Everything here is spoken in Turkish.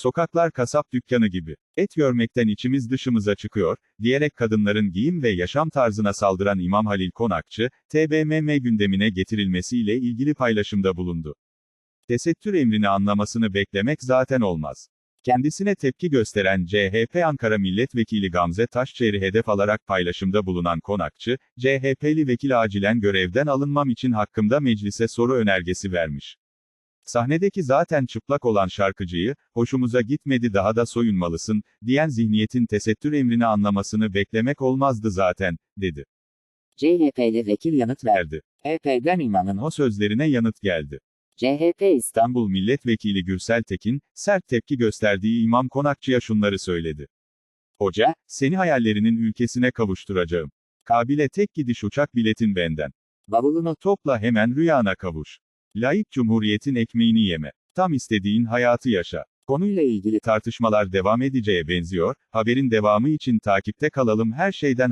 Sokaklar kasap dükkanı gibi. Et görmekten içimiz dışımıza çıkıyor, diyerek kadınların giyim ve yaşam tarzına saldıran İmam Halil Konakçı, TBMM gündemine getirilmesiyle ilgili paylaşımda bulundu. Tesettür emrini anlamasını beklemek zaten olmaz. Kendisine tepki gösteren CHP Ankara Milletvekili Gamze Taşçıer'i hedef alarak paylaşımda bulunan Konakçı, CHP'li vekil acilen görevden alınmam için hakkımda meclise soru önergesi vermiş. Sahnedeki zaten çıplak olan şarkıcıyı, hoşumuza gitmedi daha da soyunmalısın, diyen zihniyetin tesettür emrini anlamasını beklemek olmazdı zaten, dedi. CHP'li vekil yanıt verdi. HP'den imamın O sözlerine yanıt geldi. CHP İstanbul İstanbul Milletvekili Gürsel Tekin, sert tepki gösterdiği İmam Konakçı'ya şunları söyledi. Hoca, seni hayallerinin ülkesine kavuşturacağım. Kabil'e tek gidiş uçak biletin benden. bavulunu Topla hemen rüyana kavuş. Layık Cumhuriyet'in ekmeğini yeme. Tam istediğin hayatı yaşa. konuyla ilgili Tartışmalar devam edeceğe benziyor, haberin devamı için takipte kalalım her şeyden